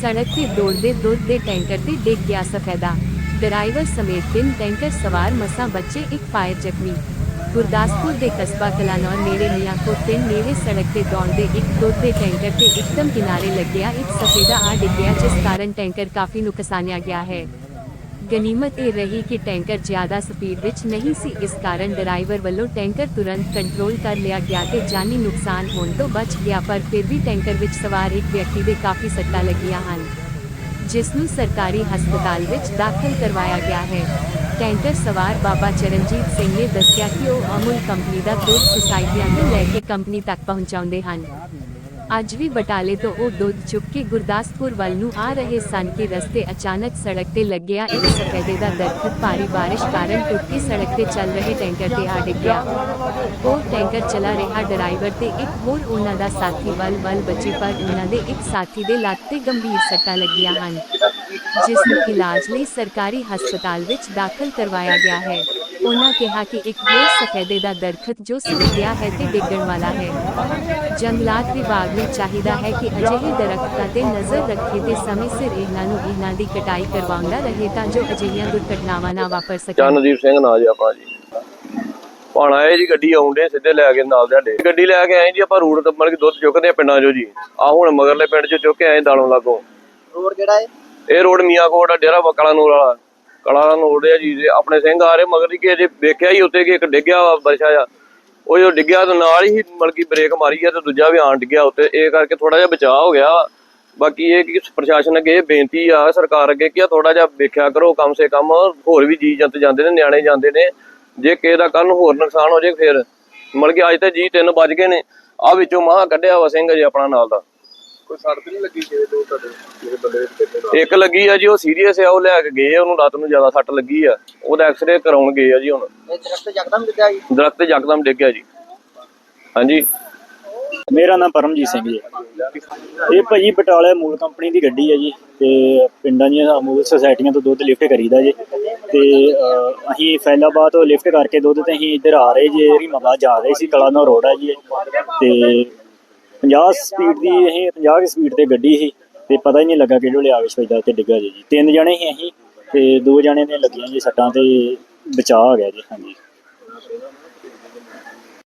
ਸੜਕ ਤੇ ਦੌੜਦੇ ਦੁੱਧ ਦੇ ਟੈਂਕਰ ਤੇ ਡਿੱਗ ਗਿਆ ਸਫੈਦਾ। ਡਰਾਈਵਰ ਸਮੇਤ ਤਿੰਨ ਟੈਂਕਰ ਸਵਾਰ ਮਸਾਂ ਬੱਚੇ ਇੱਕ ਫਾਇਰ ਜ਼ਖਮੀ। ਗੁਰਦਾਸਪੁਰ ਦੇ ਕਸਬਾ ਕਲਾਨੌਰ ਨੇੜੇ ਮੀਆਂਕੋਟ ਪਿੰਡ ਨੇੜੇ ਸੜਕ ਤੇ ਦੌੜਦੇ ਇੱਕ ਦੁੱਧ ਦੇ ਟੈਂਕਰ ਤੇ ਇੱਕਦਮ ਕਿਨਾਰੇ ਲੱਗਿਆ ਇੱਕ ਸਫੈਦਾ ਆ ਡਿੱਗਿਆ, ਜਿਸ ਕਾਰਨ ਟੈਂਕਰ ਕਾਫੀ ਨੁਕਸਾਨਿਆ ਗਿਆ ਹੈ। ਗਨੀਮਤ ਇਹ ਰਹੀ ਕਿ ਟੈਂਕਰ ਜ਼ਿਆਦਾ ਸਪੀਡ ਵਿੱਚ ਨਹੀਂ ਸੀ, ਇਸ ਕਾਰਨ ਡਰਾਈਵਰ ਵੱਲੋਂ ਟੈਂਕਰ ਤੁਰੰਤ ਕੰਟਰੋਲ ਕਰ ਲਿਆ ਗਿਆ ਤੇ ਜਾਨੀ ਨੁਕਸਾਨ ਹੋਣ ਤੋਂ ਬਚ ਗਿਆ, ਪਰ ਫਿਰ ਵੀ ਟੈਂਕਰ ਵਿੱਚ ਸਵਾਰ ਇੱਕ ਵਿਅਕਤੀ ਦੇ ਕਾਫੀ ਸੱਟਾਂ ਲੱਗੀਆਂ ਹਨ, ਜਿਸ ਨੂੰ ਸਰਕਾਰੀ ਹਸਪਤਾਲ ਵਿੱਚ ਦਾਖਲ ਕਰਵਾਇਆ ਗਿਆ ਹੈ। ਟੈਂਕਰ ਸਵਾਰ ਬਾਬਾ ਚਰਨਜੀਤ ਸਿੰਘ ਨੇ ਦੱਸਿਆ ਕਿ ਉਹ ਅਮੁਲ ਕੰਪਨੀ ਦਾ ਦੁੱਧ ਸੁਸਾਇਟੀਆਂ ਤੋਂ ਲੈ ਕੇ ਕੰਪਨੀ ਤੱਕ ਪਹੁੰਚਾਉਂਦੇ ਹਨ। ਅੱਜ ਵੀ ਬਟਾਲੇ ਤੋਂ ਉਹ ਦੁੱਧ ਚੁੱਕ ਕੇ ਗੁਰਦਾਸਪੁਰ ਵੱਲ ਨੂੰ ਆ ਰਹੇ ਸਨ ਕਿ ਰਸਤੇ ਅਚਾਨਕ ਸੜਕ ਤੇ ਲੱਗਿਆ ਇੱਕ ਸਫੈਦੇ ਦਾ ਦਰਖਤ ਭਾਰੀ ਬਾਰਿਸ਼ ਕਾਰਨ ਟੁੱਟ ਕੇ ਸੜਕ ਤੇ ਚੱਲ ਰਹੇ ਟੈਂਕਰ ਤੇ ਆ ਡਿੱਗਿਆ। ਉਹ ਟੈਂਕਰ ਚਲਾ ਰਿਹਾ ਡਰਾਈਵਰ ਤੇ ਇੱਕ ਹੋਰ ਉਹਨਾਂ ਦਾ ਸਾਥੀ ਵੱਲ ਵੱਲ ਬਚੇ ਪਰ ਉਹਨਾਂ ਦੇ ਇੱਕ ਸਾਥੀ ਦੇ ਲੱਤ ਤੇ ਗੰਭੀਰ ਸੱਟਾਂ ਲੱਗੀਆਂ ਹਨ। ਜਿਸ ਨੂੰ ਇਲਾਜ ਲਈ ਸਰਕਾਰੀ ਹਸਪਤਾਲ ਵਿੱਚ ਦਾਖਲ ਕਰਵਾਇਆ ਗਿਆ ਹੈ। ਉਹਨਾਂ ਕਿਹਾ ਕਿ ਇੱਕ ਹੋਰ ਸਫੈਦੇ ਦਾ ਦਰਖਤ ਜੋ ਸੁੱਕ ਗਿਆ ਹੈ ਤੇ ਡਿੱਗਣ ਵਾਲਾ ਹੈ। ਜੰਗਲਾਤ ਵਿਭਾਗ ਨੂੰ ਚਾਹੀਦਾ ਹੈ ਕਿ ਅਜਿਹੇ ਦਰਖਤਾਂ ਤੇ ਨਜ਼ਰ ਰੱਖੇ ਤੇ ਸਮੇਂ ਸਿਰ ਇਹਨਾਂ ਨੂੰ ਇਹਨਾਂ ਦੀ ਕਟਾਈ ਕਰਵਾਉਂਦਾ ਰਹੇ ਤਾਂ ਜੋ ਅਜਿਹੀਆਂ ਦੁਰਘਟਨਾਵਾਂ ਨਾ ਵਾਪਰ ਸਕਣ। ਚਰਨਦੀਪ ਸਿੰਘ ਨਾਂ ਜੀ ਆਪਣਾ ਜੀ। ਪਾਣਾ ਇਹ ਜੀ ਗੱਡੀ ਆਉਂਦੇ ਸਿੱਧੇ ਲੈ ਕੇ ਨਾਲ ਤੁਹਾਡੇ ਗੱਡੀ ਲੈ ਕੇ ਆਏ ਜੀ ਆਪਾਂ ਰੂਟ ਤੋਂ ਮਤਲਬ ਕਿ ਦੁੱਧ ਚੁੱਕਦੇ ਆ ਪਿੰਡਾਂ ਚੋਂ ਜੀ। ਆ ਹੁਣ ਮਗਰਲੇ ਪਿੰਡ ਚੋਂ ਚੁੱਕ ਕੇ ਆਏ ਦਾਲੋਂ ਲਾਗੋਂ। ਰੋਡ ਕਿਹੜਾ ਹੈ? ਇਹ ਰੋਡ ਮੀਆਂਕੋਟ ਆ, ਡੇਰਾ ਕਲਾ ਨੂਰ ਵਾਲਾ। ਕਲਾ ਨੂਰ ਆ ਜੀ ਆਪਣੇ ਸਿੰਘ ਆ ਰਹੇ, ਮਗਰ ਕਿ ਅਜੇ ਵੇਖਿਆ ਹੀ ਉੱਤੇ ਕਿ ਇੱਕ ਡਿੱਗਿਆ ਵਾ ਬਰਛਾ ਉਹ ਜੋ ਡਿੱਗਿਆ ਤੇ ਨਾਲ ਹੀ ਮਤਲਬ ਕਿ ਬ੍ਰੇਕ ਮਾਰੀ ਆ ਤੇ ਦੂਜਾ ਵੀ ਆਣ ਡਿੱਗਿਆ ਉੱਤੇ। ਇਹ ਕਰਕੇ ਥੋੜਾ ਜਿਹਾ ਬਚਾਅ ਹੋ ਗਿਆ। ਬਾਕੀ ਇਹ ਕਿ ਪ੍ਰਸ਼ਾਸਨ ਅੱਗੇ ਇਹ ਬੇਨਤੀ ਆ, ਸਰਕਾਰ ਅੱਗੇ ਕਿ ਥੋੜਾ ਜਿਹਾ ਵੇਖਿਆ ਕਰੋ, ਕਮ ਸੇ ਕਮ ਹੋਰ ਵੀ ਜੀ ਜੰਤ ਜਾਂਦੇ ਨੇ, ਨਿਆਣੇ ਜਾਂਦੇ ਨੇ। ਜੇ ਕਿਸੇ ਦਾ ਕੱਲ ਹੋਰ ਨੁਕਸਾਨ ਹੋ ਜਾਏ, ਫਿਰ ਮਤਲਬ ਕਿ ਅੱਜ ਤੇ ਜੀ ਤਿੰਨ ਵੱਜ ਗਏ ਨੇ। ਆ ਵਿੱਚੋਂ ਮਾਹ ਕੱਢਿਆ ਵਾ ਸਿੰਘ ਜੀ ਆਪਣਾ ਨਾਲ ਦਾ। ਕੋਈ ਸੜ ਤੇ ਨਹੀਂ ਲੱਗੀ ਕਿਸੇ ਤੋਂ ਤੁਹਾਡੇ ਕਿਸੇ ਬੰਦੇ ਦੇ ਕਿਤੇ ਦਾ ਇੱਕ ਲੱਗੀ ਆ ਜੀ ਉਹ ਸੀਰੀਅਸ ਆ ਉਹ ਲੈ ਕੇ ਗਏ ਆ, ਉਹਨੂੰ ਰਾਤ ਨੂੰ ਜ਼ਿਆਦਾ ਸੱਟ ਲੱਗੀ ਆ। ਉਹਦਾ ਐਕਸਰੇ ਕਰਾਉਣ ਗਏ ਆ ਜੀ ਹੁਣ। ਇਹ ਦਰਖਤ ਜਗਦਮ ਦਿੱਤਾ ਜੀ? ਦਰਖਤ ਯਕਦਮ ਡਿੱਗ ਗਿਆ ਜੀ। ਹਾਂਜੀ। ਮੇਰਾ ਨਾਮ ਪਰਮਜੀਤ ਸਿੰਘ ਜੀ। ਇਹ ਭਾਜੀ ਬਟਾਲੇ ਮੂਲ ਕੰਪਨੀ ਦੀ ਗੱਡੀ ਹੈ ਜੀ ਤੇ ਪਿੰਡਾਂ ਦੀਆਂ ਅਮੂਲ ਸੁਸਾਇਟੀਆਂ ਤੋਂ ਦੁੱਧ ਲਿਫਟ ਕਰੀਦਾ ਜੀ। ਤੇ ਅਸੀਂ ਫੈਲਾਬਾਦ ਤੋਂ ਲਿਫਟ ਕਰਕੇ ਦੁੱਧ ਤੇ ਅਸੀਂ ਇੱਧਰ ਆ ਰਹੇ ਜੀ ਰੀਮਾਬਾਦ ਜਾ ਰਹੇ ਸੀ ਕਲਾਨੌਰ ਰੋਡ ਹੈ ਜੀ। ਤੇ 50 ਸਪੀਡ ਦੀ ਅਸੀਂ 50 ਦੀ ਸਪੀਡ ਤੇ ਗੱਡੀ ਸੀ ਤੇ ਪਤਾ ਹੀ ਨਹੀਂ ਲੱਗਾ ਕਿਹੜੇ ਵੇਲੇ ਆਵੇ ਸਪੀਡ ਤੇ ਡਿੱਗਾ ਜੀ। ਤਿੰਨ ਜਣੇ ਸੀ ਅਸੀਂ ਤੇ ਦੋ ਜਣੇ ਨੇ ਲੱਗੀਆਂ ਜੀ ਸੱਟਾਂ ਤੇ ਬਚਾਅ ਹੋ ਗਿਆ ਜੀ, ਹਾਂਜੀ।